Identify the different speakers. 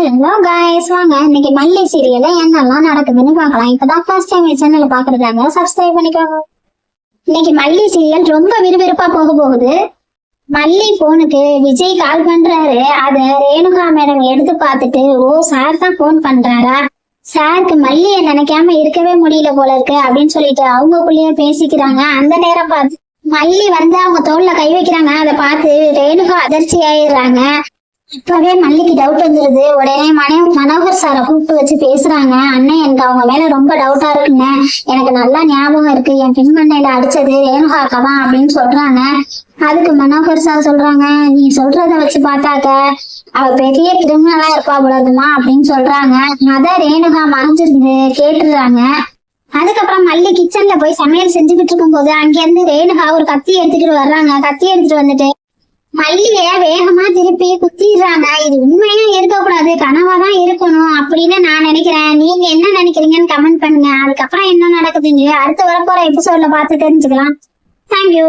Speaker 1: Hello guys வாங்க இன்னைக்கு மல்லி சீரியல்ல என்னெல்லாம் நடக்குதுன்னு பார்க்கலாம். இப்பதான் ஃபர்ஸ்ட் டைம் சேனல் பாக்குறதாங்க சப்ஸ்கிரைப் பண்ணிக்கோங்க. இன்னைக்கு மல்லி சீரியல் ரொம்ப விறுவிறுப்பா போக போகுது. மல்லி போனுக்கு விஜய் கால் பண்றாரு. அத ரேணுகா மேடம் எடுத்து பார்த்துட்டு ஓ சார் தான் போன் பண்றாரா? சாருக்கு மல்லிய நினைக்காம இருக்கவே முடியல போல இருக்கு அப்படின்னு சொல்லிட்டு அவங்களுக்குள்ளேயே பேசிக்கிறாங்க. அந்த நேரம் பார்த்து மல்லி வந்து அவங்க தோல்ல கை வைக்கிறாங்க. அதை பார்த்து ரேணுகா அதிர்ச்சி ஆயிடுறாங்க இப்பவே மல்லிக்கு டவுட் வந்துருது. உடனே மனோ மனோகர் சாரை கூப்பிட்டு வச்சு பேசுறாங்க. அண்ணன் எனக்கு அவங்க மேல ரொம்ப டவுட்டா இருக்குங்க. எனக்கு நல்லா ஞாபகம் இருக்கு. என் பின்மண்டையில அடிச்சது ரேணுகாக்கா தான் அப்படின்னு சொல்றாங்க. அதுக்கு மனோகர் சார் சொல்றாங்க நீ சொல்றத வச்சு பார்த்தாக்க அவ பெரிய கிரிமினலா இருப்பா போலதுமா அப்படின்னு சொல்றாங்க. அதான் ரேணுகா மறைஞ்சிருந்து கேட்டுடுறாங்க அதுக்கப்புறம் மல்லி கிச்சன்ல போய் சமையல் செஞ்சுக்கிட்டு இருக்கும்போது அங்க இருந்து ரேணுகா ஒரு கத்தி எடுத்துக்கிட்டு வர்றாங்க. கத்தி எடுத்துட்டு வந்துட்டு மல்லிய வேகமா திருப்பி குத்திடுறாங்க. இது உண்மையா இருக்கக்கூடாது. கனவா தான் இருக்கணும் அப்படின்னு நான் நினைக்கிறேன். நீங்க என்ன நினைக்கிறீங்கன்னு கமெண்ட் பண்ணுங்க. அதுக்கப்புறம் என்ன நடக்குதுங்க அடுத்து வரப்போற எபிசோட்ல பார்த்து தெரிஞ்சுக்கலாம். தேங்க்யூ